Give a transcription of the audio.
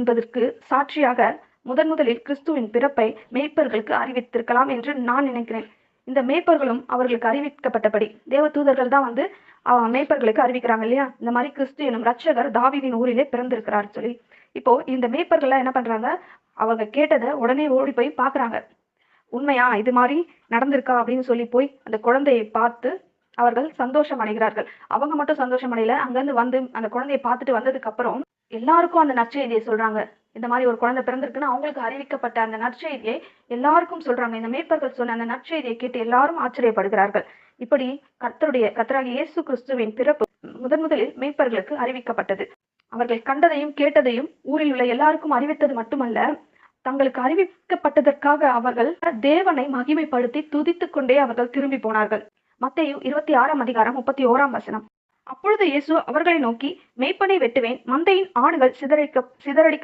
என்பதற்கு சாட்சியாக முதன் முதலில் கிறிஸ்துவின் பிறப்பை மேய்ப்பர்களுக்கு அறிவித்திருக்கலாம் என்று நான் நினைக்கிறேன். இந்த மேய்ப்பர்களும் அவர்களுக்கு அறிவிக்கப்பட்டபடி. தேவ தூதர்கள் தான் வந்து மேய்ப்பர்களுக்கு அறிவிக்கிறாங்க இல்லையா? இந்த மாதிரி கிறிஸ்து எனும் ரட்சகர் தாவீதின் ஊரிலே பிறந்திருக்கிறார் சொல்லி. இப்போ இந்த மேய்ப்பர்கள்லாம் என்ன பண்றாங்க? அவங்க கேட்டதை உடனே ஓடி போய் பாக்குறாங்க உண்மையா இது மாதிரி நடந்திருக்கா அப்படின்னு சொல்லி போய் அந்த குழந்தையை பார்த்து அவர்கள் சந்தோஷம் அடைகிறார்கள். அவங்க மட்டும் சந்தோஷம் அடையல. அங்கிருந்து வந்து அந்த குழந்தையை பார்த்துட்டு வந்ததுக்கு அப்புறம் எல்லாருக்கும் அந்த நற்செய்தியை சொல்றாங்க. இந்த மாதிரி ஒரு குழந்தை பிறந்திருக்குன்னு அவங்களுக்கு அறிவிக்கப்பட்ட அந்த நற்செய்தியை எல்லாருக்கும் சொல்றாங்க. இந்த மேய்ப்பர்கள் சொன்ன அந்த நற்செய்தியை கேட்டு எல்லாரும் ஆச்சரியப்படுகிறார்கள். இப்படி கர்த்தருடைய கர்த்தராகிய இயேசு கிறிஸ்துவின் பிறப்பு முதன் முதலில் மேய்ப்பர்களுக்கு அறிவிக்கப்பட்டது. அவர்கள் கண்டதையும் கேட்டதையும் ஊரில் உள்ள எல்லாருக்கும் அறிவித்தது மட்டுமல்ல தங்களுக்கு அறிவிக்கப்பட்டதற்காக அவர்கள் தேவனை மகிமைப்படுத்தி துதித்துக் கொண்டே அவர்கள் திரும்பி போனார்கள். மத்தேயு இருபத்தி ஆறாம் அதிகாரம் முப்பத்தி ஓராம் வசனம். அப்பொழுது இயேசு அவர்களை நோக்கி மேய்ப்பனை வெட்டுவேன் மந்தையின் ஆடுகள் சிதறடிக்க சிதறடிக்க